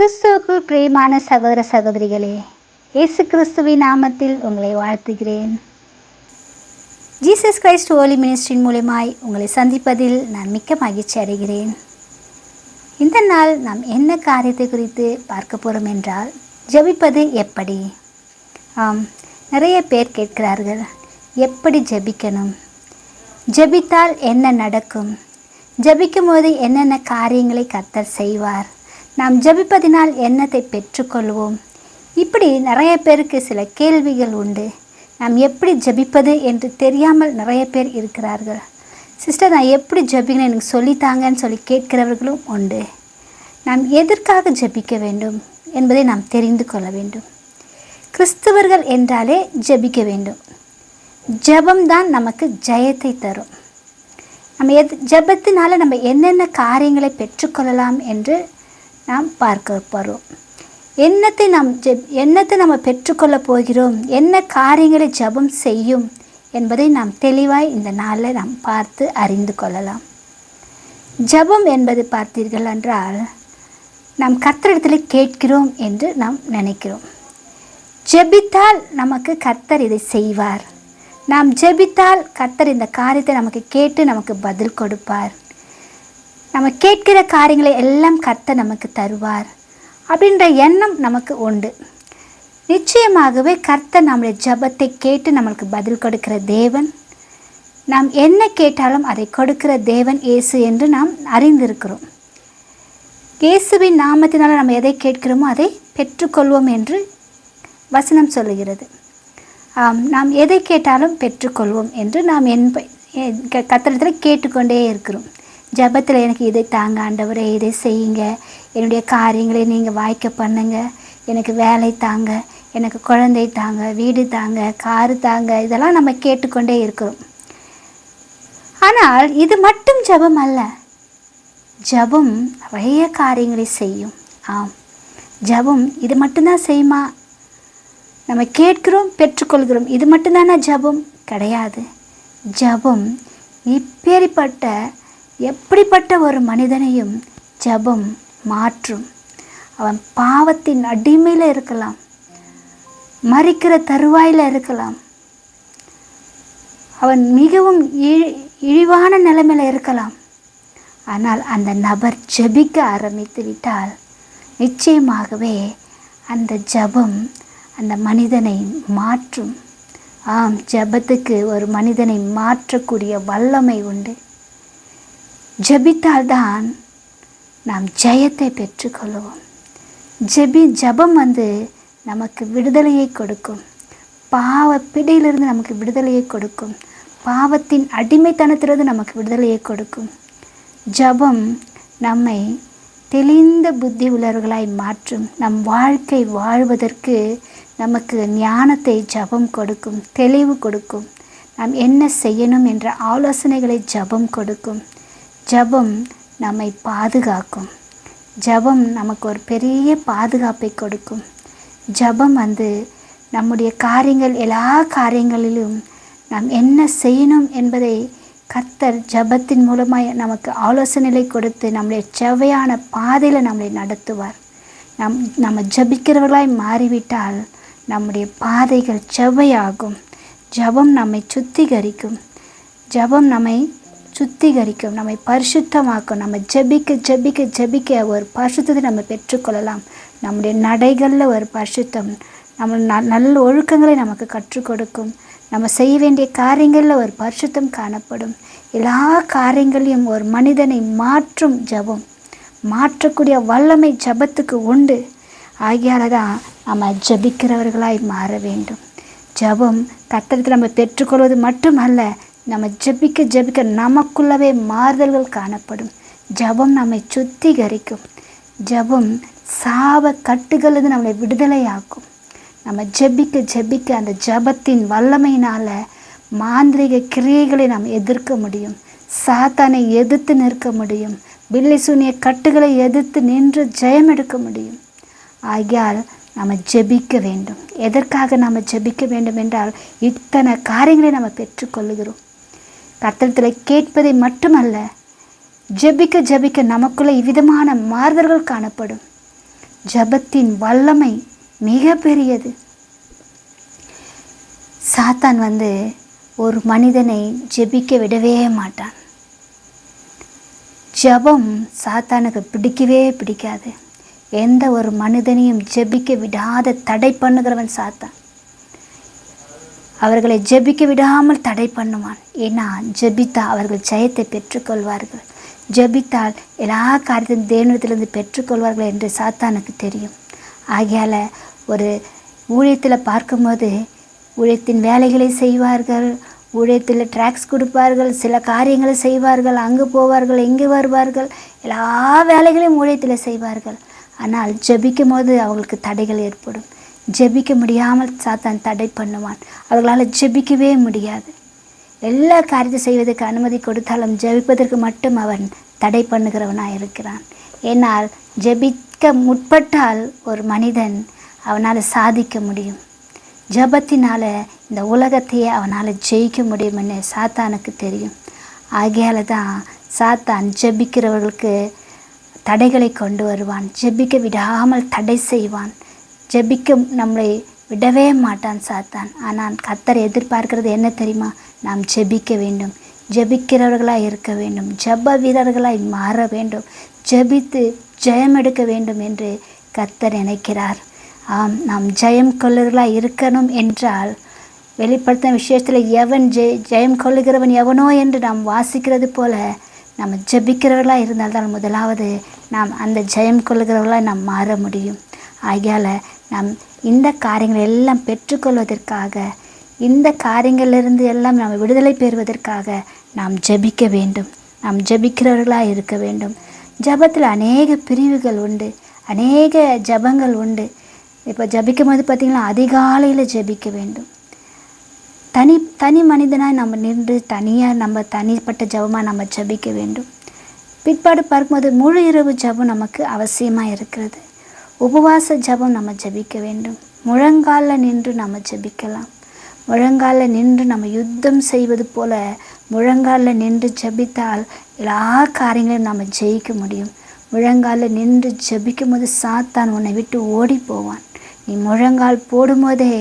கிறிஸ்துவுக்குள் பிரியமான சகோதர சகோதரிகளே இயேசு கிறிஸ்துவின் நாமத்தில் உங்களை வாழ்த்துகிறேன். ஜீசஸ் கிரைஸ்ட் ஹோலி மினிஸ்ட்ரின் மூலமாய் உங்களை சந்திப்பதில் நான் மிக்க மகிழ்ச்சி அடைகிறேன். இந்த நாள் நாம் என்ன காரியத்தை குறித்து பார்க்க போகிறோம் என்றால் ஜெபிப்பது எப்படி? ஆம் நிறைய பேர் கேட்கிறார்கள் எப்படி ஜெபிக்கணும்? ஜெபித்தால் என்ன நடக்கும்? ஜபிக்கும் போது என்னென்ன காரியங்களை கர்த்தர் செய்வார்? நாம் ஜெபிப்பதினால் என்னத்தை பெற்றுக்கொள்வோம். இப்படி நிறைய பேருக்கு சில கேள்விகள் உண்டு. நாம் எப்படி ஜெபிப்பது என்று தெரியாமல் நிறைய பேர் இருக்கிறார்கள். சிஸ்டர் நான் எப்படி ஜெபிக்கணும் எனக்கு சொல்லித்தாங்கன்னு சொல்லி கேட்கிறவர்களும் உண்டு. நாம் எதற்காக ஜெபிக்க வேண்டும் என்பதை நாம் தெரிந்து கொள்ள வேண்டும். கிறிஸ்தவர்கள் என்றாலே ஜெபிக்க வேண்டும். ஜபம்தான் நமக்கு ஜெயத்தை தரும். நம்ம எது ஜபத்தினால நம்ம என்னென்ன காரியங்களை பெற்றுக்கொள்ளலாம் என்று நாம் பார்க்க போகிறோம் என்னத்தை நாம் ஜெப் என்னத்தை நம்ம பெற்றுக்கொள்ளப் போகிறோம்? என்ன காரியங்களை ஜெபம் செய்யும் என்பதை நாம் தெளிவாய் இந்த நாளில் நாம் பார்த்து அறிந்து கொள்ளலாம். ஜெபம் என்பது பார்த்தீர்கள் என்றால் நாம் கர்த்தரிடத்தில் கேட்கிறோம் என்று நாம் நினைக்கிறோம். ஜெபித்தால் நமக்கு கர்த்தர் இதை செய்வார். நாம் ஜெபித்தால் கர்த்தர் இந்த காரியத்தை நமக்கு கேட்டு நமக்கு பதில் கொடுப்பார். நம்ம கேட்கிற காரியங்களை எல்லாம் கர்த்த நமக்கு தருவார் அப்படின்ற எண்ணம் நமக்கு உண்டு. நிச்சயமாகவே கர்த்த நம்முடைய ஜெபத்தை கேட்டு நம்மளுக்கு பதில் கொடுக்கிற தேவன் நாம் என்ன கேட்டாலும் அதை கொடுக்கிற தேவன் இயேசு என்று நாம் அறிந்திருக்கிறோம். இயேசுவின் நாமத்தினால் நம்ம எதை கேட்கிறோமோ அதை பெற்றுக்கொள்வோம் என்று வசனம் சொல்லுகிறது. ஆம் நாம் எதை கேட்டாலும் பெற்றுக்கொள்வோம் என்று நாம் என் கத்திரத்தில் கேட்டுக்கொண்டே இருக்கிறோம். ஜபத்தில் எனக்கு இதை தாங்க ஆண்டவரே இதை செய்யுங்க. என்னுடைய காரியங்களை நீங்கள் வாய்க்க பண்ணுங்க. எனக்கு வேலை தாங்க எனக்கு குழந்தை தாங்க வீடு தாங்க காரு தாங்க இதெல்லாம் நம்ம கேட்டுக்கொண்டே இருக்கிறோம். ஆனால் இது மட்டும் ஜபம் அல்ல. ஜபம் நிறைய காரியங்களை செய்யும். ஆம். ஜபம் இது மட்டும்தான் செய்யுமா? நம்ம கேட்கிறோம் பெற்றுக்கொள்கிறோம் இது மட்டும்தானா ஜபம்? கிடையாது. ஜபம் இப்பேறிப்பட்ட எப்படிப்பட்ட ஒரு மனிதனையும் ஜபம் மாற்றும். அவன் பாவத்தின் அடிமையில் இருக்கலாம். மறிக்கிற தருவாயில் இருக்கலாம். அவன் மிகவும் இழி இழிவான நிலைமையில் இருக்கலாம். ஆனால் அந்த நபர் ஜெபிக்க ஆரம்பித்து விட்டால் நிச்சயமாகவே அந்த ஜபம் அந்த மனிதனை மாற்றும். ஆம் ஜபத்துக்கு ஒரு மனிதனை மாற்றக்கூடிய வல்லமை உண்டு. ஜபித்தால்தான் நாம் ஜெயத்தை பெற்றுக்கொள்வோம். ஜெபி ஜபம் வந்து நமக்கு விடுதலையை கொடுக்கும். பாவ பிடியிலிருந்து நமக்கு விடுதலையை கொடுக்கும். பாவத்தின் அடிமைத்தனத்திலிருந்து நமக்கு விடுதலையை கொடுக்கும். ஜபம் நம்மை தெளிந்த புத்தி உள்ளவர்களாய் மாற்றும். நம் வாழ்க்கை வாழ்வதற்கு நமக்கு ஞானத்தை ஜபம் கொடுக்கும் தெளிவு கொடுக்கும். நாம் என்ன செய்யணும் என்ற ஆலோசனைகளை ஜபம் கொடுக்கும். ஜபம் நம்மை பாதுகாக்கும். ஜபம் நமக்கு ஒரு பெரிய பாதுகாப்பை கொடுக்கும். ஜபம் வந்து நம்முடைய காரியங்கள் எல்லா காரியங்களிலும் நாம் என்ன செய்யணும் என்பதை கர்த்தர் ஜபத்தின் மூலமாக நமக்கு ஆலோசனைகளை கொடுத்து நம்முடைய செவ்வையான பாதையில் நம்மளை நடத்துவார். நம் நம்ம ஜபிக்கிறவர்களாய் மாறிவிட்டால் நம்முடைய பாதைகள் செவ்வையாகும். ஜபம் நம்மை சுத்திகரிக்கும். ஜபம் நம்மை சுத்திகரிக்கும் நம்மை பரிசுத்தமாக்கும் நம்ம ஜெபிக்க ஜபிக்க ஜெபிக்க ஒரு பரிசுத்தத்தை நம்ம பெற்றுக்கொள்ளலாம். நம்முடைய நடைகளில் ஒரு பரிசுத்தம் நம்ம ந நல்ல ஒழுக்கங்களை நமக்கு கற்றுக் கொடுக்கும். நம்ம செய்ய வேண்டிய காரியங்களில் ஒரு பரிசுத்தம் காணப்படும். எல்லா காரியங்களையும் ஒரு மனிதனை மாற்றும் ஜபம் மாற்றக்கூடிய வல்லமை ஜபத்துக்கு உண்டு. ஆகியால தான் நம்ம ஜபிக்கிறவர்களாய் மாற வேண்டும். ஜபம் கத்தரத்தில் நம்ம பெற்றுக்கொள்வது மட்டுமல்ல நம்ம ஜபிக்க ஜபிக்க நமக்குள்ளவே மாறுதல்கள் காணப்படும். ஜபம் நம்மை சுத்திகரிக்கும். ஜபம் சாப கட்டுகளிலிருந்து நம்மளை விடுதலையாக்கும். நம்ம ஜெபிக்க ஜெபிக்க அந்த ஜபத்தின் வல்லமையினால் மாந்திரிக கிரியைகளை நாம் எதிர்க்க முடியும். சாத்தானை எதிர்த்து நிற்க முடியும். பில்லி சூனிய கட்டுகளை எதிர்த்து நின்று ஜெயம் எடுக்க முடியும். ஆகியால் நம்ம ஜெபிக்க வேண்டும். எதற்காக நாம் ஜெபிக்க வேண்டும் என்றால் இத்தனை காரியங்களை நம்ம பெற்றுக்கொள்ளுகிறோம். கர்த்தத்தில் கேட்பதை மட்டுமல்ல ஜெபிக்க ஜெபிக்க நமக்குள்ள இவ்விதமான மாறுதல்கள் காணப்படும். ஜபத்தின் வல்லமை மிக பெரியது சாத்தான் வந்து ஒரு மனிதனை ஜெபிக்க விடவே மாட்டான். ஜெபம் சாத்தானுக்கு பிடிக்கவே பிடிக்காது. எந்த ஒரு மனிதனையும் ஜெபிக்க விடாத தடை பண்ணுகிறவன் சாத்தான். அவர்களை ஜெபிக்க விடாமல் தடை பண்ணுவான். ஏன்னா ஜெபித்தா அவர்கள் ஜெயத்தை பெற்றுக்கொள்வார்கள். ஜெபித்தால் எல்லா காரியத்தையும் தேவனத்திலிருந்து பெற்றுக்கொள்வார்கள் என்று சாத்தானுக்கு தெரியும். ஆகையால் ஒரு ஊழியத்தில் பார்க்கும்போது ஊழியத்தின் வேலைகளை செய்வார்கள் ஊழியத்தில் ட்ராக்ஸ் கொடுப்பார்கள் சில காரியங்களை செய்வார்கள் அங்கே போவார்கள் இங்கு வருவார்கள் எல்லா வேலைகளையும் ஊழியத்தில் செய்வார்கள். ஆனால் ஜபிக்கும் போது அவங்களுக்கு தடைகள் ஏற்படும். ஜெபிக்க முடியாமல் சாத்தான் தடை பண்ணுவான். அவர்களால் ஜெபிக்கவே முடியாது. எல்லா காரியத்தை செய்வதற்கு அனுமதி கொடுத்தாலும் ஜெபிப்பதற்கு மட்டும் அவன் தடை பண்ணுகிறவனாக இருக்கிறான். ஏனால் ஜெபிக்க முற்பட்டால் ஒரு மனிதன் அவனால் சாதிக்க முடியும். ஜபத்தினால் இந்த உலகத்தையே அவனால் ஜெயிக்க முடியும்னு சாத்தானுக்கு தெரியும். ஆகையால தான் சாத்தான் ஜெபிக்கிறவர்களுக்கு தடைகளை கொண்டு வருவான். ஜெபிக்க விடாமல் தடை செய்வான். ஜெபிக்க நம்மளை விடவே மாட்டான் சாத்தான். ஆனால் கத்தர் எதிர்பார்க்கிறது என்ன தெரியுமா? நாம் ஜெபிக்க வேண்டும். ஜெபிக்கிறவர்களாக இருக்க வேண்டும். ஜெப வீரர்களாய் மாற வேண்டும். ஜெபித்து ஜெயம் எடுக்க வேண்டும் என்று கத்தர் நினைக்கிறார். ஆம் நாம் ஜெயம் கொள்ளுகிறவர்களாக இருக்கணும் என்றால் வெளிப்படுத்தின விஷயத்தில் எவன் ஜெய் ஜெயம் கொள்ளுகிறவன் எவனோ என்று நாம் வாசிக்கிறது போல நம்ம ஜெபிக்கிறவர்களாக இருந்தால்தான் முதலாவது நாம் அந்த ஜெயம் கொள்ளுகிறவர்களாக நாம் மாற முடியும். ஆகையால் நம் இந்த காரியங்களை எல்லாம் பெற்றுக்கொள்வதற்காக இந்த காரியங்களிலிருந்து எல்லாம் நாம் விடுதலை பெறுவதற்காக நாம் ஜெபிக்க வேண்டும். நாம் ஜெபிக்கிறவர்களாக இருக்க வேண்டும். ஜெபத்தில் அநேக பிரிவுகள் உண்டு அநேக ஜெபங்கள் உண்டு. இப்போ ஜெபிக்கும் போது பார்த்திங்கன்னா அதிகாலையில் ஜெபிக்க வேண்டும். தனி தனி மனிதனாக நம்ம நின்று தனியாக நம்ம தனிப்பட்ட ஜெபமாக நம்ம ஜெபிக்க வேண்டும். பிற்பாடு பார்க்கும்போது முழு இரவு ஜெபம் நமக்கு அவசியமாக இருக்கிறது. உபவாச ஜபம் நம்ம ஜெபிக்க வேண்டும். முழங்காலில் நின்று நம்ம ஜெபிக்கலாம். முழங்காலில் நின்று நம்ம யுத்தம் செய்வது போல முழங்காலில் நின்று ஜபித்தால் எல்லா காரியங்களையும் நம்ம ஜெயிக்க முடியும். முழங்காலில் நின்று ஜபிக்கும் போது சாத்தான் உன்னை விட்டு ஓடி போவான் நீ முழங்கால் போடும்போதே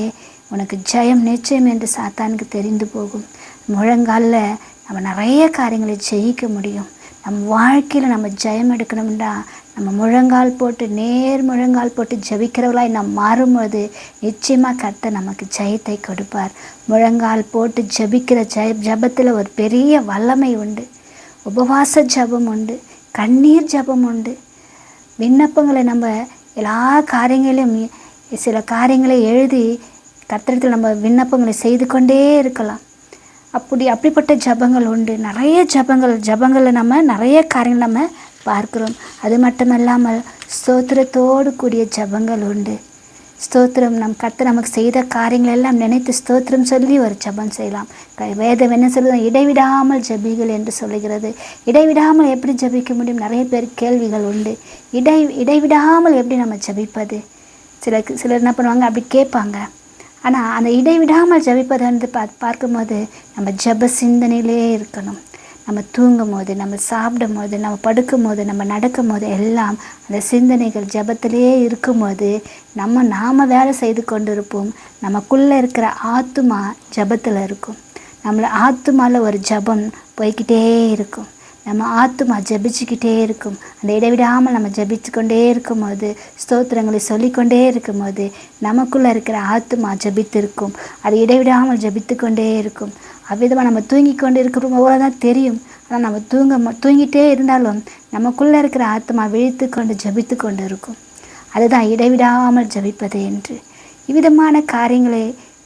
உனக்கு ஜெயம் நிச்சயம் என்று சாத்தானுக்கு தெரிந்து போகும். முழங்காலில் நம்ம நிறைய காரியங்களை ஜெயிக்க முடியும். நம் வாழ்க்கையில் நம்ம ஜெயம் எடுக்கணும்னா நம்ம முழங்கால் போட்டு நேர் முழங்கால் போட்டு ஜெபிக்கிறவளாய் நாம் மாறும்போது நிச்சயமாக கர்த்தர் நமக்கு ஜெயத்தை கொடுப்பார். முழங்கால் போட்டு ஜெபிக்கிற ஜெய ஜபத்தில் ஒரு பெரிய வல்லமை உண்டு. உபவாச ஜபம் உண்டு. கண்ணீர் ஜபம் உண்டு. விண்ணப்பங்களை நம்ம எல்லா காரியங்களையும் சில காரியங்களை எழுதி கத்திரத்தில் நம்ம விண்ணப்பங்களை செய்து கொண்டே இருக்கலாம். அப்படி அப்படிப்பட்ட ஜபங்கள் உண்டு. நிறைய ஜபங்கள் ஜபங்களில் நம்ம நிறைய காரியங்கள் நம்ம பார்க்கிறோம். அது மட்டும் இல்லாமல் ஸ்தோத்திரத்தோடு கூடிய ஜபங்கள் உண்டு. ஸ்தோத்திரம் நம் கத்து நமக்கு செய்த காரியங்கள் எல்லாம் நினைத்து ஸ்தோத்திரம் சொல்லி ஒரு ஜபம் செய்யலாம். க- வேதம் என்ன சொல்லுது? இடைவிடாமல் ஜபிகள் என்று சொல்லுகிறது. இடைவிடாமல் எப்படி ஜபிக்க முடியும்? நிறைய பேர் கேள்விகள் உண்டு. இடை இடைவிடாமல் எப்படி நம்ம ஜபிப்பது? சில சிலர் என்ன பண்ணுவாங்க? அப்படி கேட்பாங்க. ஆனால் அந்த இடைவிடாமல் ஜபிப்பது வந்து பா பார்க்கும்போது நம்ம ஜப சிந்தனையிலே இருக்கணும். நம்ம தூங்கும் போது நம்ம சாப்பிடும் போது நம்ம படுக்கும் போது நம்ம நடக்கும் போது எல்லாம் அந்த சிந்தனைகள் ஜபத்திலேயே இருக்கும்போது நம்ம நாம் வேலை செய்து கொண்டு இருப்போம் நமக்குள்ளே இருக்கிற ஆத்துமா ஜபத்தில் இருக்கும். நம்மளை ஆத்துமாவில் ஒரு ஜபம் போய்கிட்டே இருக்கும். நம்ம ஆத்துமா ஜெபிச்சுக்கிட்டே இருக்கும். அந்த இடைவிடாமல் நம்ம ஜபிச்சு கொண்டே இருக்கும்போது ஸ்தோத்திரங்களை சொல்லிக்கொண்டே இருக்கும்போது நமக்குள்ளே இருக்கிற ஆத்துமா ஜபித்திருக்கும். அது இடைவிடாமல் ஜபித்து கொண்டே இருக்கும். அவ்விதமாக நம்ம தூங்கி கொண்டு இருக்கிறோம் அவ்வளோ தான் தெரியும். ஆனால் நம்ம தூங்க தூங்கிட்டே இருந்தாலும் நமக்குள்ளே இருக்கிற ஆத்மா விழித்து கொண்டு ஜெபித்து கொண்டு இருக்கும் அதுதான் இடைவிடாமல் ஜெபிப்பது என்று. இவ்விதமான காரியங்களை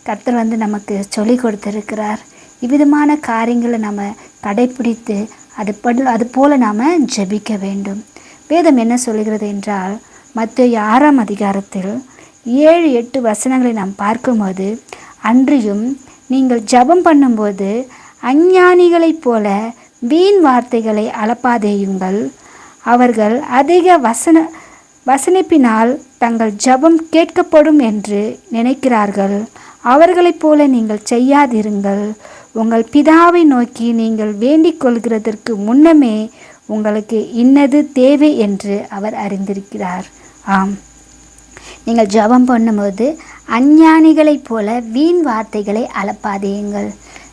கர்த்தர் வந்து நமக்கு சொல்லி கொடுத்திருக்கிறார். இவ்விதமான காரியங்களை நம்ம கடைப்பிடித்து அது படு அது போல நாம் ஜெபிக்க வேண்டும். வேதம் என்ன சொல்கிறது என்றால் மத்திய ஆறாம் அதிகாரத்தில் ஏழு எட்டு வசனங்களை நாம் பார்க்கும்போது அன்றியும் நீங்கள் ஜெபம் பண்ணும்போது அஞ்ஞானிகளைப் போல வீண் வார்த்தைகளை அளப்பாதேயுங்கள். அவர்கள் அதிக வசன வசனிப்பினால் தங்கள் ஜெபம் கேட்கப்படும் என்று நினைக்கிறார்கள். அவர்களைப் போல நீங்கள் செய்யாதிருங்கள். உங்கள் பிதாவை நோக்கி நீங்கள் வேண்டிக் கொள்கிறதற்கு முன்னமே உங்களுக்கு இன்னது தேவை என்று அவர் அறிந்திருக்கிறார். ஆம். நீங்கள் ஜெபம் பண்ணும்போது அஞ்ஞானிகளைப் போல வீண் வார்த்தைகளை அளப்பாதேயுங்கள்.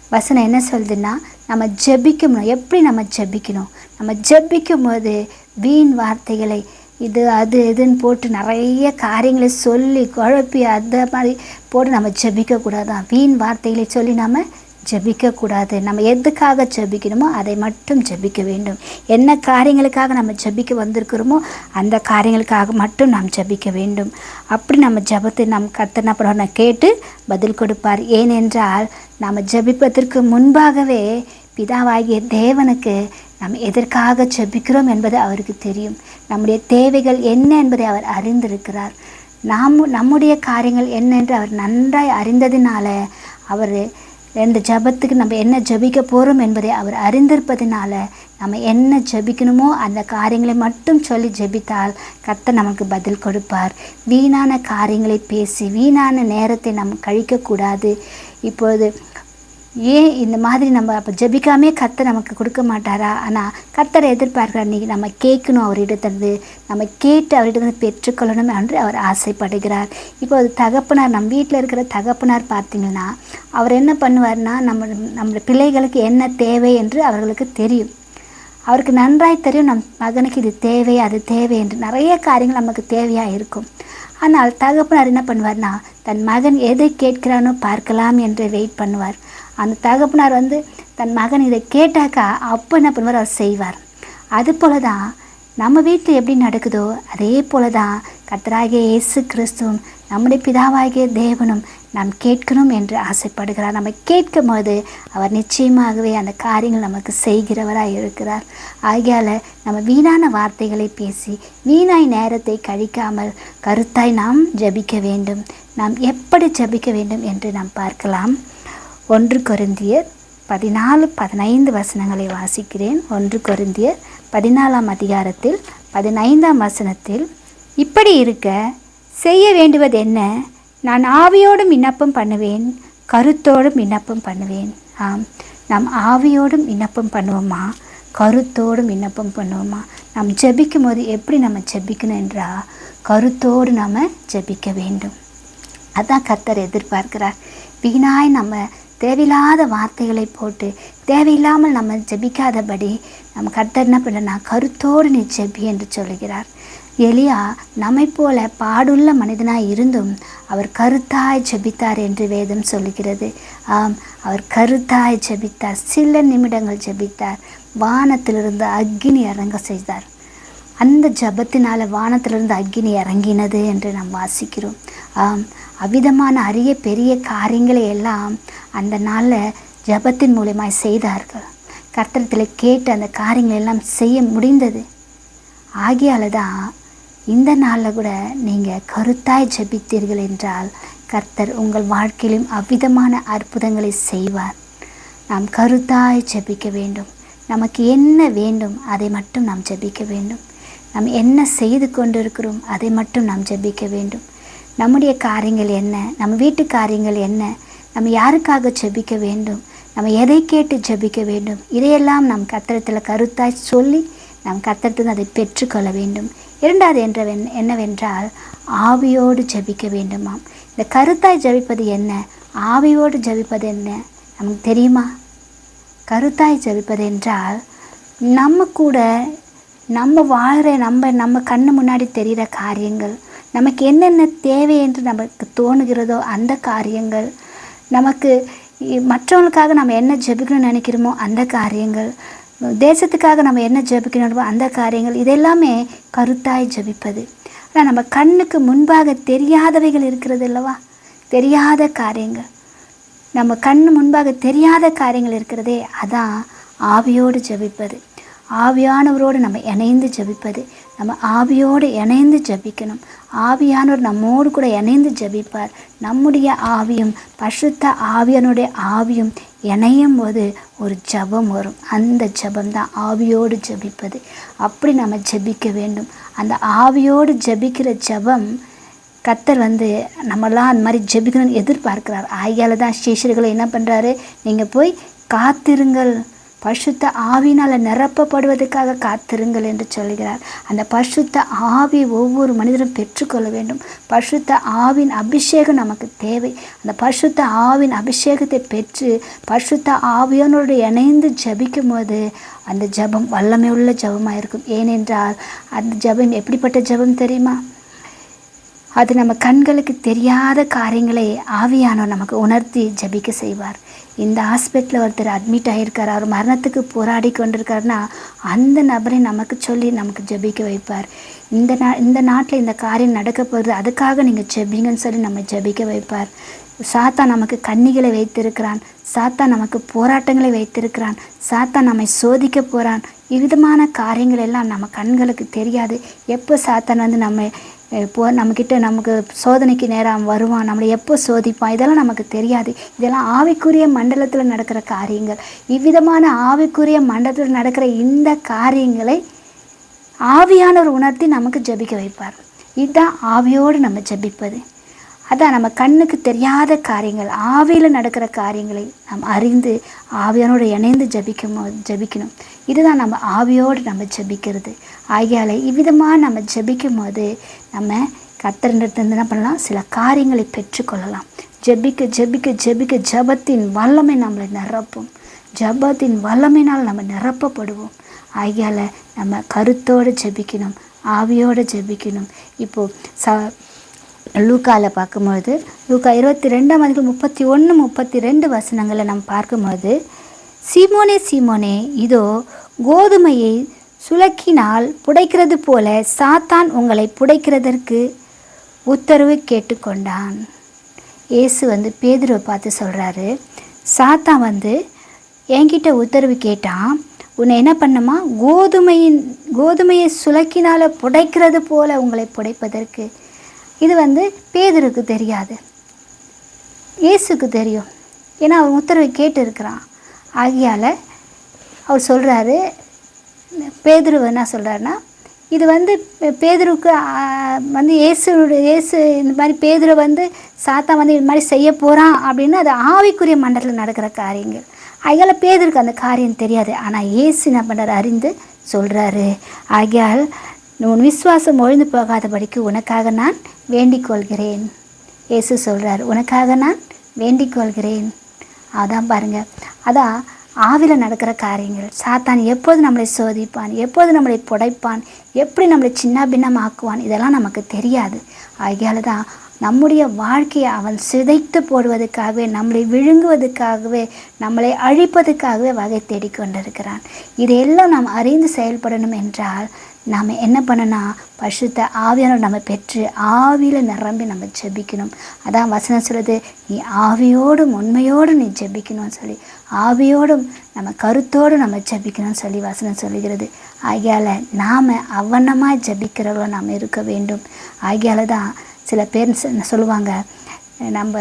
வசனம் என்ன சொல்லுதுன்னா நம்ம ஜெபிக்கணும். எப்படி நம்ம ஜெபிக்கணும்? நம்ம ஜெபிக்கும் போது வீண் வார்த்தைகளை இது அது இதுன்னு போட்டு நிறைய காரியங்களை சொல்லி குழப்பி அந்த மாதிரி போட்டு நம்ம ஜபிக்கக்கூடாதான். வீண் வார்த்தைகளை சொல்லி நம்ம ஜெபிக்கக்கூடாது. நம்ம எதுக்காக ஜபிக்கணுமோ அதை மட்டும் ஜெபிக்க வேண்டும். என்ன காரியங்களுக்காக நம்ம ஜெபிக்க வந்திருக்கிறோமோ அந்த காரியங்களுக்காக மட்டும் நாம் ஜபிக்க வேண்டும். அப்படி நம்ம ஜெபத்தை நம் கத்தனை அப்புறம் கேட்டு பதில் கொடுப்பார். ஏனென்றால் நாம் ஜெபிப்பதற்கு முன்பாகவே பிதாவாகிய தேவனுக்கு நாம் எதற்காக ஜெபிக்கிறோம் என்பது அவருக்கு தெரியும். நம்முடைய தேவைகள் என்ன என்பதை அவர் அறிந்திருக்கிறார். நாம் நம்முடைய காரியங்கள் என்ன என்று அவர் நன்றாய் அறிந்ததினால அவர் இந்த ஜெபத்துக்கு நம்ம என்ன ஜெபிக்க போகிறோம் என்பதை அவர் அறிந்திருப்பதினால நம்ம என்ன ஜெபிக்கணுமோ அந்த காரியங்களை மட்டும் சொல்லி ஜெபித்தால் கத்த நமக்கு பதில் கொடுப்பார். வீணான காரியங்களை பேசி வீணான நேரத்தை நம்ம கழிக்கக்கூடாது. இப்போது ஏன் இந்த மாதிரி நம்ம அப்போ ஜபிக்காமே கத்தை நமக்கு கொடுக்க மாட்டாரா? ஆனால் கத்தரை எதிர்பார்க்குற அன்றைக்கி நம்ம கேட்கணும் அவரிடத்திலிருந்து நம்ம கேட்டு அவரிடத்திலிருந்து பெற்றுக்கொள்ளணும் என்று அவர் ஆசைப்படுகிறார். இப்போ அது தகப்பனார் நம்ம வீட்டில் இருக்கிற தகப்பனார் பார்த்தீங்கன்னா அவர் என்ன பண்ணுவார்னா நம்ம நம்மளோட பிள்ளைகளுக்கு என்ன தேவை என்று அவர்களுக்கு தெரியும். அவருக்கு நன்றாய் தெரியும் நம் மகனுக்கு இது தேவை அது தேவை என்று. நிறைய காரியங்கள் நமக்கு தேவையாக இருக்கும். ஆனால் தகப்பனார் என்ன பண்ணுவார்னா தன் மகன் எதை கேட்கிறானோ பார்க்கலாம் என்று வெயிட் பண்ணுவார். அந்த தகப்பனார் வந்து தன் மகன் இதை கேட்டாக்கா அப்போ என்ன பண்ணுவார்? அவர் செய்வார். அது போல தான் நம்ம வீட்டில் எப்படி நடக்குதோ அதே போல தான் கத்தராகிய இயேசு கிறிஸ்துவும் நம்முடைய பிதாவாகிய தேவனும் நாம் கேட்கணும் என்று ஆசைப்படுகிறார். நம்ம கேட்கும் போது அவர் நிச்சயமாகவே அந்த காரியங்கள் நமக்கு செய்கிறவராக இருக்கிறார். ஆகையால் நம்ம வீணான வார்த்தைகளை பேசி வீணாய் நேரத்தை கழிக்காமல் கருத்தாய் நாம் ஜபிக்க வேண்டும். நாம் எப்படி ஜபிக்க வேண்டும் என்று நாம் பார்க்கலாம். ஒன்று கொரிந்தியர் பதினாலு பதினைந்து வசனங்களை வாசிக்கிறேன். ஒன்று கொரிந்தியர் பதினாலாம் அதிகாரத்தில் பதினைந்தாம் வசனத்தில் இப்படி இருக்க செய்ய வேண்டுவது என்ன? நான் ஆவியோடும் விண்ணப்பம் பண்ணுவேன் கருத்தோடும் விண்ணப்பம் பண்ணுவேன். ஆம் நாம் ஆவியோடும் விண்ணப்பம் பண்ணுவோமா? கருத்தோடும் விண்ணப்பம் பண்ணுவோமா? நாம் ஜெபிக்கும் போது எப்படி நம்ம ஜெபிக்கணும் என்றால் கருத்தோடு நாம் ஜெபிக்க வேண்டும். அதான் கர்த்தர் எதிர்பார்க்கிறார். வீணாய் நம்ம தேவையில்லாத வார்த்தைகளை போட்டு தேவையில்லாமல் நம்ம ஜெபிக்காதபடி நம்ம கர்த்தர் என்ன பண்ணனா கருத்தோடு நீ ஜெபி என்று சொல்லுகிறார் எலியா நம்மை போல பாடுள்ள மனிதனாய் இருந்தும் அவர் கருத்தாய் ஜெபித்தார் என்று வேதம் சொல்லுகிறது. ஆம் அவர் கருத்தாய் ஜெபித்தார் சில நிமிடங்கள் ஜெபித்தார் வானத்திலிருந்து அக்னி இறங்க செய்தார். அந்த ஜபத்தினால வானத்திலிருந்து அக்கினி இறங்கினது என்று நாம் வாசிக்கிறோம். ஆம் அவ்விதமான அரிய பெரிய காரியங்களை எல்லாம் அந்த நாளில் ஜபத்தின் மூலியமாய் செய்தார்கள். கர்த்தரத்தில் கேட்டு அந்த காரியங்களை எல்லாம் செய்ய முடிந்தது. ஆகியால தான் இந்த நாளில் கூட நீங்கள் கருத்தாய் ஜபித்தீர்கள் என்றால் கர்த்தர் உங்கள் வாழ்க்கையிலும் அவ்விதமான அற்புதங்களை செய்வார். நாம் கருத்தாய் ஜபிக்க வேண்டும். நமக்கு என்ன வேண்டும் அதை மட்டும் நாம் ஜபிக்க வேண்டும். நாம் என்ன செய்து கொண்டிருக்கிறோம் அதை மட்டும் நாம் ஜபிக்க வேண்டும். நம்முடைய காரியங்கள் என்ன? நம்ம வீட்டு காரியங்கள் என்ன? நம்ம யாருக்காக ஜெபிக்க வேண்டும்? நம்ம எதை கேட்டு ஜபிக்க வேண்டும்? இதையெல்லாம் நாம் கத்திரத்தில் கருத்தாய் சொல்லி நாம் கத்திரத்தில் அதை பெற்றுக்கொள்ள வேண்டும். இரண்டாவது என்றவென் என்னவென்றால் ஆவியோடு ஜெபிக்க வேண்டுமாம். இந்த கருத்தாய் ஜெபிப்பது என்ன? ஆவியோடு ஜெபிப்பது என்ன? நமக்கு தெரியுமா? கருத்தாய் ஜபிப்பது என்றால் நம்ம கூட நம்ம வாழ்கிற நம்ம நம்ம கண்ணு முன்னாடி தெரிகிற காரியங்கள் நமக்கு என்னென்ன தேவை என்று நமக்கு தோணுகிறதோ அந்த காரியங்கள் நமக்கு மற்றவங்களுக்காக நம்ம என்ன ஜெபிக்கணும்னு நினைக்கிறோமோ அந்த காரியங்கள் தேசத்துக்காக நம்ம என்ன ஜபிக்கணுமோ அந்த காரியங்கள் இதெல்லாமே கருத்தாய் ஜெபிப்பது. ஆனால் நம்ம கண்ணுக்கு முன்பாக தெரியாதவைகள் இருக்கிறது அல்லவா? தெரியாத காரியங்கள். நம்ம கண்ணு முன்பாக தெரியாத காரியங்கள் இருக்கிறதே அதான் ஆவியோடு ஜெபிப்பது. ஆவியானவரோடு நம்ம இணைந்து ஜெபிப்பது. நம்ம ஆவியோடு இணைந்து ஜெபிக்கணும். ஆவியானவர் நம்மோடு கூட இணைந்து ஜபிப்பார். நம்முடைய ஆவியும் பசுத்த ஆவியானுடைய ஆவியும் இணையும் போது ஒரு ஜெபம் வரும். அந்த ஜெபம் தான் ஆவியோடு ஜெபிப்பது. அப்படி நம்ம ஜெபிக்க வேண்டும். அந்த ஆவியோடு ஜெபிக்கிற ஜெபம் கத்தர் வந்து நம்மலாம் அந்த மாதிரி ஜெபிக்கணும்னு எதிர்பார்க்கிறார். ஆகையால தான் சீஷர்களை என்ன பண்ணுறாரு நீங்கள் போய் காத்திருங்கள். பரிசுத்த ஆவினால் நிரப்பப்படுவதற்காக காத்திருங்கள் என்று சொல்கிறார் அந்த பரிசுத்த ஆவி ஒவ்வொரு மனிதரும் பெற்றுக்கொள்ள வேண்டும். பரிசுத்த ஆவின் அபிஷேகம் நமக்கு தேவை. அந்த பரிசுத்த ஆவின் அபிஷேகத்தை பெற்று பரிசுத்த ஆவியானோடு இணைந்து ஜபிக்கும் போது அந்த ஜபம் வல்லமை உள்ள ஜபமாக இருக்கும் ஏனென்றால் அந்த ஜபம் எப்படிப்பட்ட ஜபம் தெரியுமா? அது நம்ம கண்களுக்கு தெரியாத காரியங்களை ஆவியானவர் நமக்கு உணர்த்தி ஜபிக்க செய்வார். இந்த ஹாஸ்பிட்டலில் ஒருத்தர் அட்மிட் ஆகியிருக்கார் அவர் மரணத்துக்கு போராடி கொண்டிருக்காருன்னா அந்த நபரை நமக்கு சொல்லி நமக்கு ஜெபிக்க வைப்பார். இந்த நா இந்த நாட்டில் இந்த காரியம் நடக்க போகிறது அதுக்காக நீங்கள் ஜெபிங்கன்னு சொல்லி நம்ம ஜெபிக்க வைப்பார். சாத்தா நமக்கு கன்னிகளை வைத்திருக்கிறான். சாத்தா நமக்கு போராட்டங்களை வைத்திருக்கிறான். சாத்தா நம்மை சோதிக்க போகிறான் இவ்விதமான காரியங்கள் எல்லாம் நம்ம கண்களுக்கு தெரியாது. எப்போ சாத்தான் வந்து நம்ம இப்போ நம்மக்கிட்ட நமக்கு சோதனைக்கு நேரம் வருவான் நம்மளை எப்போ சோதிப்பான் இதெல்லாம் நமக்கு தெரியாது. இதெல்லாம் ஆவிக்குரிய மண்டலத்தில் நடக்கிற காரியங்கள். இவ்விதமான ஆவிக்குரிய மண்டலத்தில் நடக்கிற இந்த காரியங்களை ஆவியானவர் உணர்த்தி நமக்கு ஜெபிக்க வைப்பார். இதுதான் ஆவியோடு நம்ம ஜெபிப்பது. அதான் நம்ம கண்ணுக்கு தெரியாத காரியங்கள் ஆவியில் நடக்கிற காரியங்களை நாம் அறிந்து ஆவியானோடு இணைந்து ஜபிக்கும் ஜபிக்கணும். இதுதான் நம்ம ஆவியோடு நம்ம ஜபிக்கிறது. ஆகியால இவ்விதமாக நம்ம ஜபிக்கும் போது நம்ம கத்தரிடத்து என்ன பண்ணலாம்? சில காரியங்களை பெற்றுக்கொள்ளலாம். ஜெபிக்க ஜெபிக்க ஜெபிக்க ஜபத்தின் வல்லமை நம்மளை நிரப்பும். ஜபத்தின் வல்லமையினால் நம்ம நிரப்பப்படுவோம். ஆகியால நம்ம கருத்தோடு ஜெபிக்கணும் ஆவியோடு ஜெபிக்கணும். இப்போது ச லூக்காவில் பார்க்கும்பொழுது லூக்கா இருபத்தி ரெண்டாம் அதிகம் முப்பத்தி ஒன்று முப்பத்தி ரெண்டு வசனங்களை நம்ம பார்க்கும்போது சீமோனே சீமோனே இதோ கோதுமையை சுலக்கினால் புடைக்கிறது போல சாத்தான் உங்களை புடைக்கிறதற்கு உத்தரவு கேட்டுக்கொண்டான். இயேசு வந்து பேதுருவை பார்த்து சொல்கிறாரு சாத்தான் வந்து என்கிட்ட உத்தரவு கேட்டான் உன்னை என்ன பண்ணுமா? கோதுமையின் கோதுமையை சுலக்கினால் புடைக்கிறது போல உங்களை புடைப்பதற்கு இது வந்து பேதருக்கு தெரியாது. இயேசுக்கு தெரியும். ஏன்னா அவன் உத்தரவை கேட்டு இருக்கிறான் ஆகியால் அவர் சொல்கிறாரு பேதுரு என்ன சொல்கிறாருன்னா இது வந்து பேதுருக்கு வந்து இயேசுடைய இயேசு இந்த மாதிரி பேதுரு வந்து சாத்தா வந்து இது மாதிரி செய்ய போகிறான் அப்படின்னு அது ஆவிக்குரிய மண்டலத்தில் நடக்கிற காரியங்கள். ஆகியால் பேதருக்கு அந்த காரியம் தெரியாது. ஆனால் இயேசு என்ன பண்ணுறாரு அறிந்து சொல்கிறாரு ஆகியால் உன் விசுவாசம் ஒழிந்து போகாதபடிக்கு உனக்காக நான் வேண்டிக் கொள்கிறேன் இயேசு சொல்கிறார் உனக்காக நான் வேண்டிக் கொள்கிறேன் அதான் பாருங்கள் அதான் ஆவியில் நடக்கிற காரியங்கள். சாத்தான் எப்போது நம்மளை சோதிப்பான் எப்போது நம்மளை புடைப்பான் எப்படி நம்மளை சின்ன பின்னமாக்குவான் இதெல்லாம் நமக்கு தெரியாது. ஆகியால தான் நம்முடைய வாழ்க்கையை அவன் சிதைத்து போடுவதற்காகவே நம்மளை விழுங்குவதற்காகவே நம்மளை அழிப்பதற்காகவே வகை தேடிக்கொண்டிருக்கிறான். இதையெல்லாம் நாம் அறிந்து செயல்படணும் என்றால் நாம் என்ன பண்ணனா பசுத்த ஆவியானவர் நம்ம பெற்று ஆவியில் நிரம்பி நம்ம ஜெபிக்கணும். அதான் வசனம் சொல்லுது நீ ஆவியோடும் உண்மையோடும் நீ ஜெபிக்கணும்னு சொல்லி ஆவியோடும் நம்ம கருத்தோடு நம்ம ஜெபிக்கணும்னு சொல்லி வசனம் சொல்லுகிறது. ஆகியால் நாம் அவனமாக ஜெபிக்கிறவங்க நாம் இருக்க வேண்டும். ஆகியால தான் சில பேர் சொல்லுவாங்க நம்ம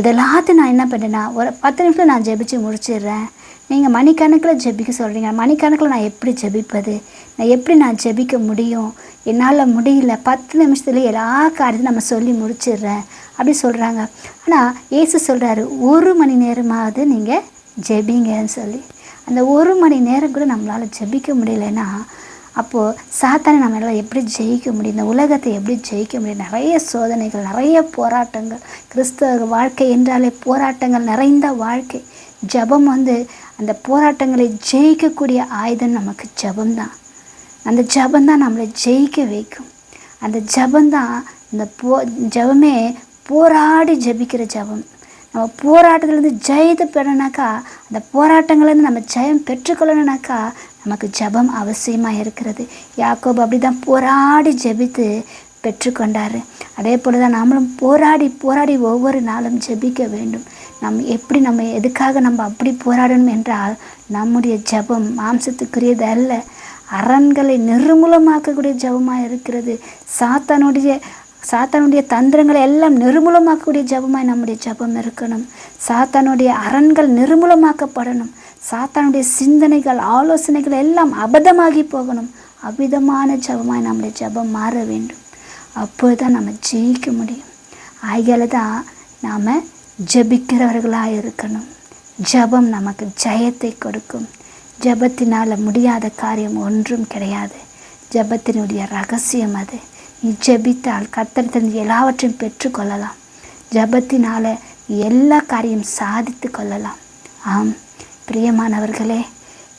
இதெல்லாத்தையும் நான் என்ன பண்ணேன்னா ஒரு பத்து நிமிஷம் நான் ஜெபிச்சு முடிச்சிடுறேன். நீங்கள் மணிக்கணக்கில் ஜெபிக்க சொல்கிறீங்க மணிக்கணக்கில் நான் எப்படி ஜெபிப்பது? நான் எப்படி நான் ஜெபிக்க முடியும்? என்னால் முடியல. பத்து நிமிஷத்துல எல்லா காரியத்தையும் நம்ம சொல்லி முடிச்சிடுறேன். அப்படி சொல்கிறாங்க ஆனால் ஏசு சொல்கிறாரு ஒரு மணி நேரமாவது நீங்கள் ஜெபிங்கன்னு சொல்லி. அந்த ஒரு மணி நேரம் கூட நம்மளால் ஜெபிக்க முடியலன்னா அப்போது சாத்தானை நம்மளால் எப்படி ஜெயிக்க முடியும்? இந்த உலகத்தை எப்படி ஜெயிக்க முடியும்? நிறைய சோதனைகள் நிறைய போராட்டங்கள் கிறிஸ்தவ வாழ்க்கை என்றாலே போராட்டங்கள் நிறைந்த வாழ்க்கை. ஜபம் வந்து அந்த போராட்டங்களை ஜெயிக்கக்கூடிய ஆயுதம் நமக்கு ஜபம்தான். அந்த ஜபந்தான் நம்மளை ஜெயிக்க வைக்கும். அந்த ஜபந்தான் இந்த போ ஜபமே போராடி ஜபிக்கிற ஜபம். நம்ம போராட்டத்துலேருந்து ஜெயித்து பெறணுனாக்கா அந்த போராட்டங்கள்லேருந்து நம்ம ஜெயம் பெற்றுக்கொள்ளணுனாக்கா நமக்கு ஜபம் அவசியமாக இருக்கிறது யாக்கோப் அப்படி தான் போராடி ஜெபித்து பெற்றுக்கொண்டார். அதே போல் தான் நாமளும் போராடி போராடி ஒவ்வொரு நாளும் ஜெபிக்க வேண்டும். நம் எப்படி நம்ம எதுக்காக நம்ம அப்படி போராடணும் என்றால் நம்முடைய ஜபம் மாம்சத்துக்குரியது அல்ல. அரண்களை நிர்மூலமாக்கக்கூடிய ஜபமாக இருக்கிறது. சாத்தானுடைய சாத்தானுடைய தந்திரங்களை எல்லாம் நிர்மூலமாக்கக்கூடிய ஜபமாய் நம்முடைய ஜபம் இருக்கணும். சாத்தானுடைய அரண்கள் நிர்மூலமாக்கப்படணும். சாத்தானுடைய சிந்தனைகள் ஆலோசனைகள் எல்லாம் அபதமாகி போகணும். அபிதமான ஜபமாய் நம்முடைய ஜபம் மாற வேண்டும். அப்போது தான் நம்ம ஜெயிக்க முடியும். ஆகியால தான் நாம் ஜபிக்கிறவர்களாக இருக்கணும். ஜபம் நமக்கு ஜெயத்தை கொடுக்கும். ஜெபத்தினால் முடியாத காரியம் ஒன்றும் கிடையாது. ஜெபத்தினுடைய ரகசியம் அது. நீ ஜெபித்தால் கத்தடத்திலிருந்து எல்லாவற்றையும் பெற்றுக்கொள்ளலாம் ஜபத்தினால் எல்லா காரியம் சாதித்து கொள்ளலாம். ஆம் பிரியமானவர்களே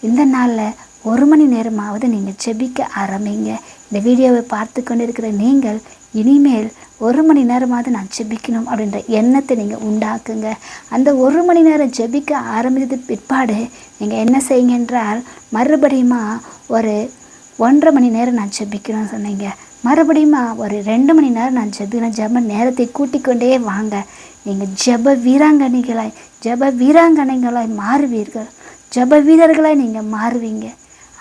இந்த நாளில் ஒரு மணி நேரமாவது நீங்கள் ஜெபிக்க ஆரம்பிங்க. இந்த வீடியோவை பார்த்து கொண்டிருக்கிற நீங்கள் இனிமேல் ஒரு மணி நேரமாவது நான் ஜெபிக்கணும் அப்படின்ற எண்ணத்தை நீங்கள் உண்டாக்குங்க. அந்த ஒரு மணி நேரம் ஜெபிக்க ஆரம்பித்தது பிற்பாடு நீங்கள் என்ன செய்யுங்க என்றால் மறுபடியுமா ஒரு ஒன்றரை மணி நேரம் நான் ஜெபிக்கணும்னு சொன்னீங்க. மறுபடியுமா ஒரு ரெண்டு மணி நேரம் நான் ஜெபிக்கணும். ஜெப நேரத்தை கூட்டிக்கொண்டே வாங்க. நீங்கள் ஜெப வீராங்கனைகளாய் ஜெப வீராங்கனைகளாய் மாறுவீர்கள். ஜெப வீரர்களாய் நீங்கள் மாறுவீங்க.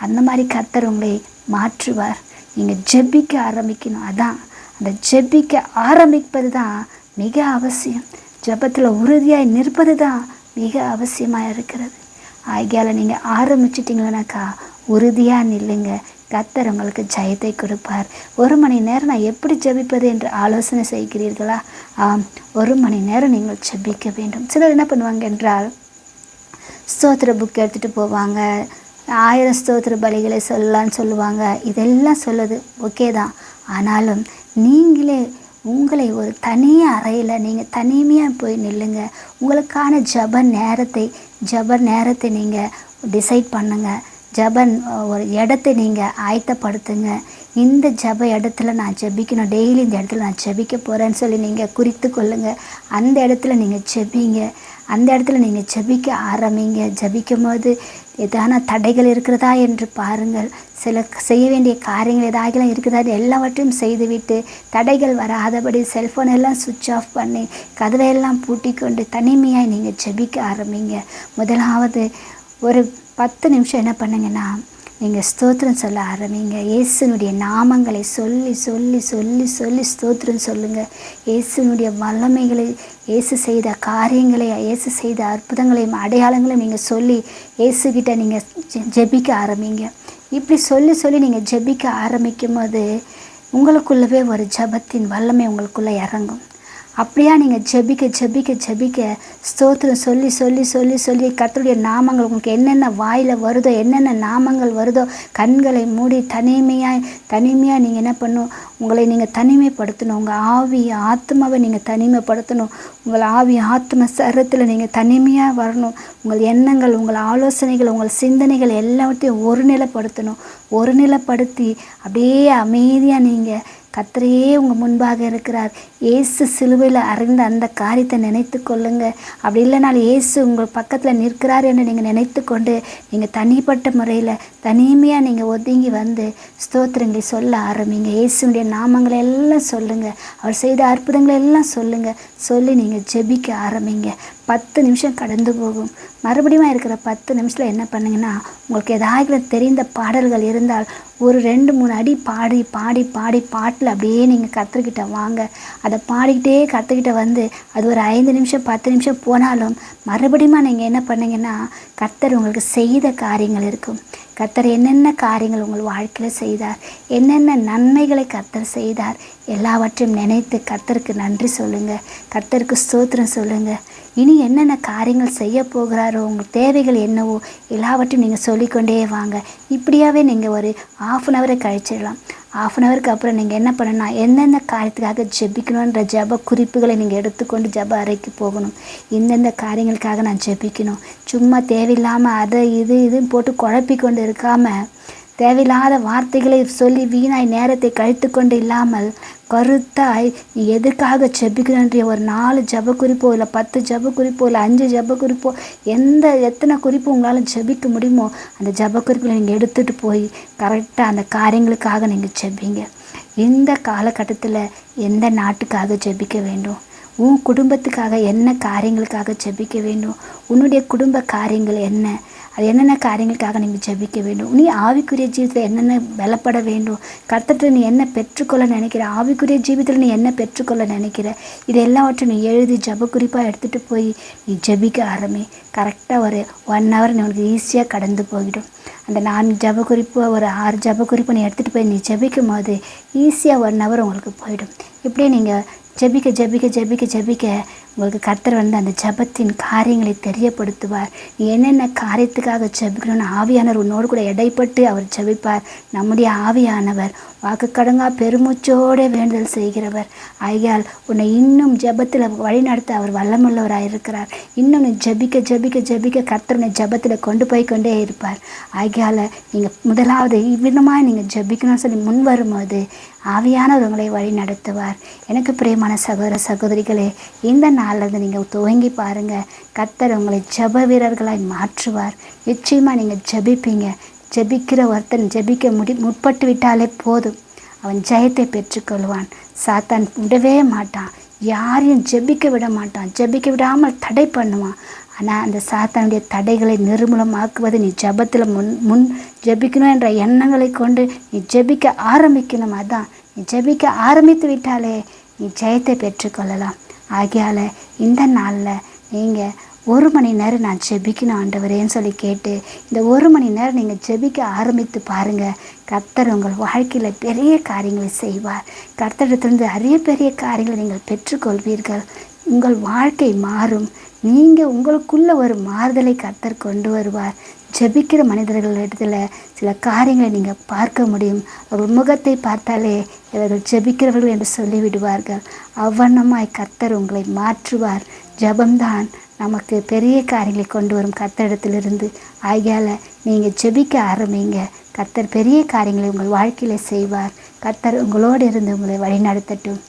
அந்த மாதிரி கர்த்தர் உங்களை மாற்றுவார். நீங்கள் ஜெபிக்க ஆரம்பிக்கணும். அதான் அந்த ஜெபிக்க ஆரம்பிப்பது தான் மிக அவசியம். ஜெபத்தில் உறுதியாக நிற்பது தான் மிக அவசியமாக இருக்கிறது. ஆகியால் நீங்கள் ஆரம்பிச்சிட்டிங்களனாக்கா உறுதியாக நில்லுங்க. கத்தர் உங்களுக்கு ஜெயத்தை கொடுப்பார். ஒரு மணி நேரம் நான் எப்படி ஜெபிப்பது என்று ஆலோசனை செய்கிறீர்களா? ஆம் ஒரு மணி நேரம் நீங்கள் ஜெபிக்க வேண்டும். சிலர் என்ன பண்ணுவாங்க என்றால் ஸ்தோத்திர புக் எடுத்துகிட்டு போவாங்க. ஆயிரம் ஸ்தோத்திர பலிகளை சொல்லலான்னு சொல்லுவாங்க. இதெல்லாம் சொல்லுது. ஓகே தான். ஆனாலும் நீங்களே உங்களை ஒரு தனி அறையில் நீங்கள் தனிமையாக போய் நில்லுங்க. உங்களுக்கான ஜப நேரத்தை ஜப நேரத்தை நீங்கள் டிசைட் பண்ணுங்கள் ஜபன் ஒரு இடத்தை நீங்கள் ஆயத்தப்படுத்துங்க. இந்த ஜப இடத்துல நான் ஜெபிக்கணும். டெய்லி இந்த இடத்துல நான் ஜெபிக்க போகிறேன்னு சொல்லி நீங்கள் குறித்து கொள்ளுங்கள் அந்த இடத்துல நீங்கள் ஜெபிங்க. அந்த இடத்துல நீங்கள் ஜபிக்க ஆரம்பிங்க. ஜபிக்கும் போது எதான தடைகள் இருக்கிறதா என்று பாருங்கள். சில செய்ய வேண்டிய காரியங்கள் ஏதாகலாம் இருக்குதா எல்லாவற்றையும் செய்துவிட்டு தடைகள் வராதபடி செல்ஃபோன் எல்லாம் சுவிட்ச் ஆஃப் பண்ணி கதவையெல்லாம் பூட்டி கொண்டு தனிமையாக நீங்கள் ஜெபிக்க ஆரம்பிங்க. முதலாவது ஒரு பத்து நிமிஷம் என்ன பண்ணுங்கன்னா நீங்கள் ஸ்தோத்திரம் சொல்ல ஆரம்பிங்க. இயேசுனுடைய நாமங்களை சொல்லி சொல்லி சொல்லி சொல்லி ஸ்தோத்திரம் சொல்லுங்கள் இயேசுனுடைய வல்லமைகளை இயேசு செய்த காரியங்களை இயேசு செய்த அற்புதங்களையும் அடையாளங்களையும் நீங்கள் சொல்லி இயேசுக்கிட்ட நீங்கள் ஜெ- ஜெபிக்க ஆரம்பிங்க. இப்படி சொல்லி சொல்லி நீங்கள் ஜெபிக்க ஆரம்பிக்கும் போது உங்களுக்குள்ளவே ஒரு ஜெபத்தின் வல்லமை உங்களுக்குள்ளே இறங்கும். அப்படியா நீங்கள் ஜெபிக்க ஜெபிக்க ஜெபிக்க ஸ்தோத்திரம் சொல்லி சொல்லி சொல்லி சொல்லி கத்தருடைய நாமங்கள் உங்களுக்கு என்னென்ன வாயில் வருதோ என்னென்ன நாமங்கள் வருதோ கண்களை மூடி தனிமையாக தனிமையாக நீங்கள் என்ன பண்ணணும் உங்களை நீங்கள் தனிமைப்படுத்தணும். உங்கள் ஆவி ஆத்மாவை நீங்கள் தனிமைப்படுத்தணும். உங்கள் ஆவி ஆத்ம சரத்தில் நீங்கள் தனிமையாக வரணும். உங்கள் எண்ணங்கள் உங்கள் ஆலோசனைகள் உங்கள் சிந்தனைகள் எல்லாவற்றையும் ஒருநிலைப்படுத்தணும். ஒருநிலைப்படுத்தி அப்படியே அமைதியாக நீங்கள் கர்த்தரையே உங்கள் முன்பாக இருக்கிறார். ஏசு சிலுவையில் அறிந்த அந்த காரியத்தை நினைத்து கொள்ளுங்க. அப்படி இல்லைனாலும் ஏசு உங்கள் பக்கத்தில் நிற்கிறார் என்று நீங்கள் நினைத்து கொண்டு நீங்கள் தனிப்பட்ட முறையில் தனிமையாக நீங்கள் ஒதுங்கி வந்து ஸ்தோத்திரங்களை சொல்ல ஆரம்பிங்க. இயேசுடைய நாமங்களை எல்லாம் சொல்லுங்கள் அவர் செய்த அற்புதங்களை எல்லாம் சொல்லுங்கள் சொல்லி நீங்கள் ஜெபிக்க ஆரம்பிங்க. பத்து நிமிஷம் கடந்து போகும். மறுபடியும் இருக்கிற பத்து நிமிஷத்தில் என்ன பண்ணுங்கன்னா உங்களுக்கு ஏதாவது தெரிந்த பாடல்கள் இருந்தால் ஒரு ரெண்டு மூணு அடி பாடி பாடி பாடி பாட்டில் அப்படியே நீங்கள் கற்றுக்கிட்ட வாங்க. அதை பாடிக்கிட்டே கற்றுக்கிட்ட வந்து அது ஒரு ஐந்து நிமிஷம் பத்து நிமிஷம் போனாலும் மறுபடியும் நீங்கள் என்ன பண்ணுங்கன்னா கர்த்தர் உங்களுக்கு செய்த காரியங்கள் இருக்கும். கர்த்தர் என்னென்ன காரியங்கள் உங்கள் வாழ்க்கையில் செய்தார்? என்னென்ன நன்மைகளை கர்த்தர் செய்தார்? எல்லாவற்றையும் நினைத்து கர்த்தருக்கு நன்றி சொல்லுங்கள் கர்த்தருக்கு ஸ்தோத்திரம் சொல்லுங்கள் இனி என்னென்ன காரியங்கள் செய்ய போகிறாரோ உங்கள் தேவைகள் என்னவோ எல்லாவற்றையும் நீங்கள் சொல்லிக்கொண்டே வாங்க. இப்படியாகவே நீங்கள் ஒரு ஆஃப் அன் ஹவரை கழிச்சிடலாம். ஆஃப் அன் ஹவருக்கு அப்புறம் நீங்கள் என்ன பண்ணணும் எந்தெந்த காரியத்துக்காக ஜெபிக்கணுன்ற ஜப குறிப்புகளை நீங்கள் எடுத்துக்கொண்டு ஜப அறைக்கு போகணும். இந்தந்த காரியங்களுக்காக நான் ஜெபிக்கணும். சும்மா தேவையில்லாமல் அதை இது இதுன்னு போட்டு குழப்பிக்கொண்டு இருக்காமல் தேவையில்லாத வார்த்தைகளை சொல்லி வீணாய் நேரத்தை கழித்து கொண்டு இல்லாமல் கருத்தாய் நீ எதுக்காக ஜபிக்கணுன்ற ஒரு நாலு ஜப குறிப்போ இல்லை பத்து ஜப குறிப்போ இல்லை அஞ்சு ஜப குறிப்போ எந்த எத்தனை குறிப்பு உங்களால் ஜபிக்க முடியுமோ அந்த ஜப குறிப்பில் நீங்கள் எடுத்துகிட்டு போய் கரெக்டாக அந்த காரியங்களுக்காக நீங்கள் ஜெபிங்க. இந்த காலகட்டத்தில் எந்த நாட்டுக்காக ஜெபிக்க வேண்டும்? உன் குடும்பத்துக்காக என்ன காரியங்களுக்காக ஜபிக்க வேண்டும்? உன்னுடைய குடும்ப காரியங்கள் என்ன? அது என்னென்ன காரியங்களுக்காக நீங்கள் ஜெபிக்க வேண்டும்? நீ ஆவிக்குரிய ஜீவிதத்தில் என்னென்ன பலப்பட வேண்டும்? கர்த்தத்தில் நீ என்ன பெற்றுக்கொள்ள நினைக்கிற? ஆவிக்குரிய ஜீவிதத்தில் நீ என்ன பெற்றுக்கொள்ள நினைக்கிற? இது எல்லாவற்றையும் நீ எழுதி ஜப குறிப்பாக எடுத்துகிட்டு போய் நீ ஜெபிக்க ஆரம்பி. கரெக்டாக ஒரு ஒன் ஹவர் நீ உனக்கு ஈஸியாக கடந்து போயிடும். அந்த நான்கு ஜப குறிப்பு ஒரு ஆறு ஜப குறிப்பு நீ எடுத்துகிட்டு போய் நீ ஜபிக்கும் போது ஈஸியாக ஒன் ஹவர் உங்களுக்கு போயிடும். இப்படியே நீங்கள் ஜெபிக்க ஜபிக்க ஜெபிக்க ஜபிக்க உங்களுக்கு கர்த்தர் வந்து அந்த ஜெபத்தின் காரியங்களை தெரியப்படுத்துவார். நீ என்னென்ன காரியத்துக்காக ஜெபிக்கணும்னு ஆவியானவர் உன்னோடு கூட எடைப்பட்டு அவர் ஜபிப்பார். நம்முடைய ஆவியானவர் வாக்கு கடங்கா பெருமூச்சோடு வேண்டுதல் செய்கிறவர். ஆகையால் உன்னை இன்னும் ஜெபத்தில் வழிநடத்த அவர் வல்லமுள்ளவராக இருக்கிறார். இன்னும் நீ ஜெபிக்க ஜெபிக்க ஜெபிக்க கர்த்தர் உன்னை ஜெபத்தில் கொண்டு போய் கொண்டே இருப்பார். ஆகையால் நீங்கள் முதலாவது இவ்விதமாக நீங்கள் ஜெபிக்கணும்னு சொல்லி முன் வரும்போது ஆவியானவர் உங்களை வழி நடத்துவார் எனக்கு பிரியமான சகோதர சகோதரிகளே இந்த நாளில் நீங்கள் துவங்கி பாருங்கள் கத்தர் உங்களை ஜெப வீரர்களாய் மாற்றுவார். நிச்சயமாக நீங்கள் ஜெபிப்பீங்க. ஜெபிக்கிற ஒருத்தன் ஜெபிக்க முடி முற்பட்டு விட்டாலே போதும். அவன் ஜெயத்தை பெற்றுக்கொள்வான். சாத்தான் விடவே மாட்டான். யாரையும் ஜெபிக்க விட மாட்டான். ஜெபிக்க விடாமல் தடை பண்ணுவான். ஆனால் அந்த சாத்தானுடைய தடைகளை நிர்மூலமாக்குவது நீ ஜெபத்தில் முன் முன் ஜபிக்கணும் என்ற எண்ணங்களை கொண்டு நீ ஜெபிக்க ஆரம்பிக்கணும். அதான். நீ ஜெபிக்க ஆரம்பித்து விட்டாலே நீ ஜெயத்தை பெற்றுக்கொள்ளலாம். ஆகையால் இந்த நாளில் நீங்கள் ஒரு மணி நேரம் நான் ஜெபிக்கணும் ஆண்டவரேன்னு சொல்லி கேட்டு இந்த ஒரு மணி நேரம் நீங்கள் ஜெபிக்க ஆரம்பித்து பாருங்கள் கர்த்தர் உங்கள் வாழ்க்கையில் பெரிய காரியங்களை செய்வார். கர்த்தரிடத்திலிருந்து அரிய பெரிய காரியங்களை நீங்கள் பெற்றுக்கொள்வீர்கள். உங்கள் வாழ்க்கை மாறும். நீங்கள் உங்களுக்குள்ள ஒரு மாறுதலை கர்த்தர் கொண்டு வருவார். ஜெபிக்கிற மனிதர்களிடத்தில் சில காரியங்களை நீங்கள் பார்க்க முடியும். அவர்கள் முகத்தை பார்த்தாலே இவர்கள் ஜெபிக்கிறவர்கள் என்று சொல்லிவிடுவார்கள். அவ்வண்ணமாய் கர்த்தர் உங்களை மாற்றுவார். ஜெபம்தான் நமக்கு பெரிய காரியங்களை கொண்டு வரும் கர்த்தரிடத்திலிருந்து. ஆகையால் நீங்கள் ஜெபிக்க ஆரம்பிங்க. கர்த்தர் பெரிய காரியங்களை உங்கள் வாழ்க்கையில் செய்வார். கர்த்தர் உங்களோடு இருந்து உங்களை வழிநடத்தட்டும்.